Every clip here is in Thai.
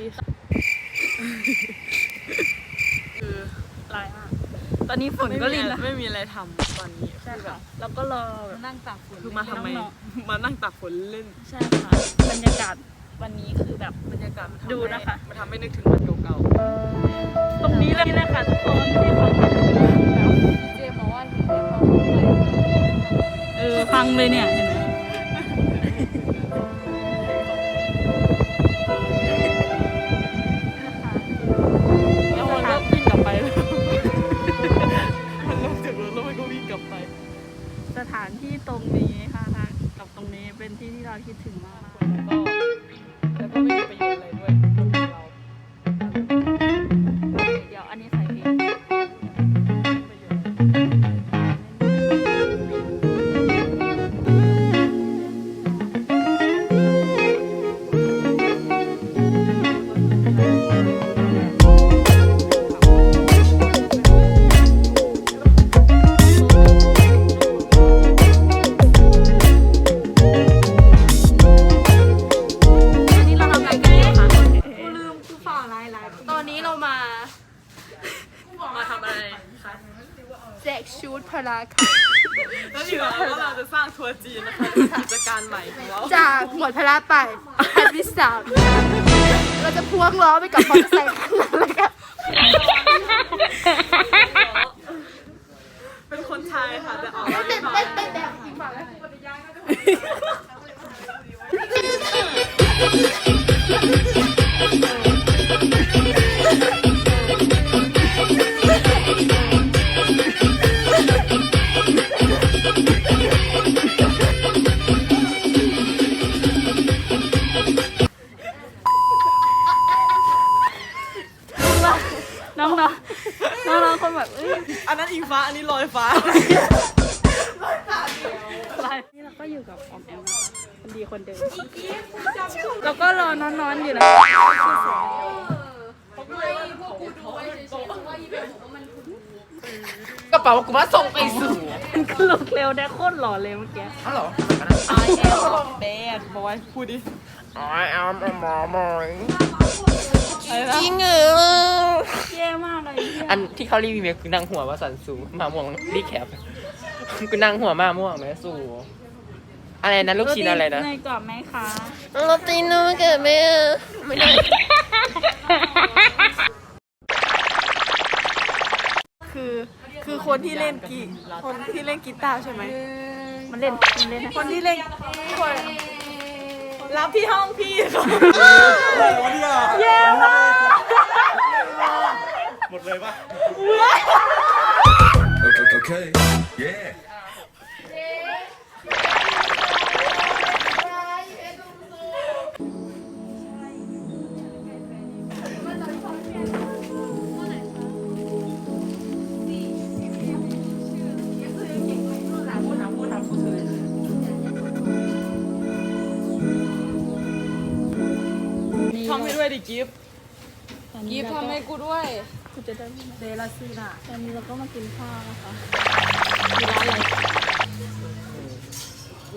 ดีค่ะคือลายมากตอนนี้ฝนก็ลินนะไม่มีอะไรทำตอนนี้ใช่ค่ะแล้วก็รอแบบนั่งตากฝนคือมาทำไมน้องมานั่งตักฝนเล่นใช่ค่ะบรรยากาศวันนี้คือแบบบรรยากาศมันทำให้ดูนะคะมันทำให้นึกถึงวันเก่าตรงนี้เลยนะคะทุกคนที่เขาทำแล้วเจมบอกว่าเห็นในความรู้เลยเออฟังเลยเนี่ยเห็นไหม สถานที่ตรงนี้ค่ะนะกับตรงนี้เป็นที่ที่เราคิดถึงมากๆ มาทำอะไรคะแจกชุดพละค่ะ แล้วนี่เราว่าเราจะสร้างทัวร์จีนนะคะกิจการใหม่ของเราจากหมวดพละไปอันที่สามเราจะพ่วงล้อไปกับมอเตอร์ไซค์คันนั้นเลยค่ะเป็นคนไทยค่ะแต่ออกมาเต้ไม่นน้อเต้ยนเต้นแบบจริงป่ะแล้ รอนอนๆอยู่นะกระเป๋ากูว่าส่งไปสู่มันก็ลุกเร็วได้โคตรหล่อเลยเมื่อกี้อ้าวเหรอ I am bad boy พูดดิ I am a mom อะไรนะจริงเหรอแย่มากเลยเหี้ยอันที่เขารีวิวคือนั่งหัวว่าสันสูมาม่วงรีแคปกูนั่งหัวมาม่วงไหมสู่ อะไรนะลูกชิ้นอะไรนะ เนยกรอบไหมคะโรตีนูเกิดไม่ไม่ได้คือคือคนที่เล่นกีคนที่เล่นกีตาร์ใช่ไหมมันเล่นมันเล่นนะคนที่เล่นคนรับพี่ห้องพี่ค่ะแย่มากหมดเลยปะ Okay. Yeah. ำให้ด้วยดิกิฟต์กีฟทำให้กูด้วย กูจะได้เดลาซีน่ะตอนนี้เราก็มากินข้าวนะคะ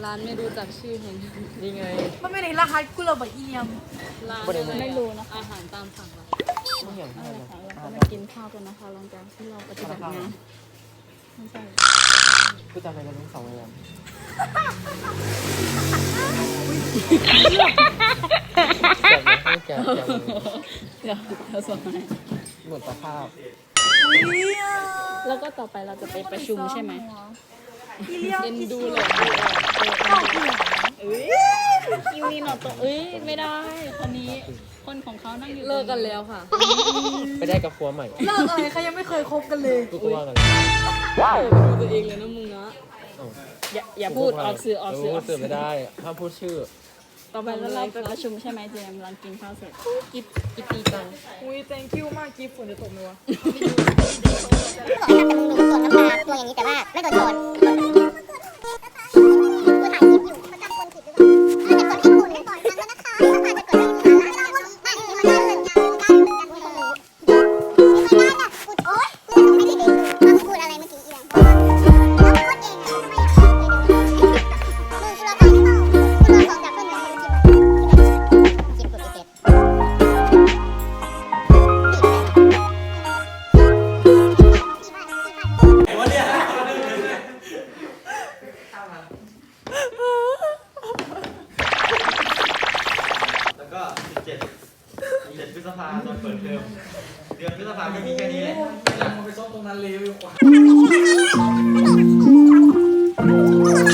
ร้านไม่รู้จักชื่อเห็นนี่ไงมันไม่ได้รหัสกูเราแบบอีเลียมร้านบ่ได้มาไม่รู้นะคะอาหารตามสั่งเราไม่เห็นนั่นแหละค่ะเราก็มากินข้าวกันนะคะหลังจากที่เราปฏิบัติงานไม่ใช่กูจำไปกันทั้งสองวันแกะ แกะเดี๋ยวเราส่งให้ หมดสภาพแล้วก็ต่อไปเราจะไปประชุมใช่ไหมเอ็นดูเลยเอ้ยคิวนี่หนอตัวเอ้ยไม่ได้ คนนี้ คนของเขานั่งอยู่เลิกกันแล้วค่ะ ไปได้กับผัวใหม่เลิกอะไรเขายังไม่เคยคบกันเลยกูก็ว่ากันดูตัวเองเลยนะมึงนะอย่าอย่าพูดออกสื่อออกสื่ออพูอดกสื่สื่ออไม่ได้ห้ามพูดชื่อ ต่อไปแล้วเราไปประชุมใช่ไหมเจมส์หลังกินข้าวเสร็จกิฟกิฟตีกันอุ้ย thank you มากกิฟต์ฝนจะตกไหมวะหนูส่วนน้ำตาตัวอย่างนี้แต่ว่าไม่โดนโจร ฤษภาตอนเปิดเทอมเดือนพฤษภาก็มีแค่นี้แหละหลังมันไปซ่อมตรงนั้นเลยดีกว่า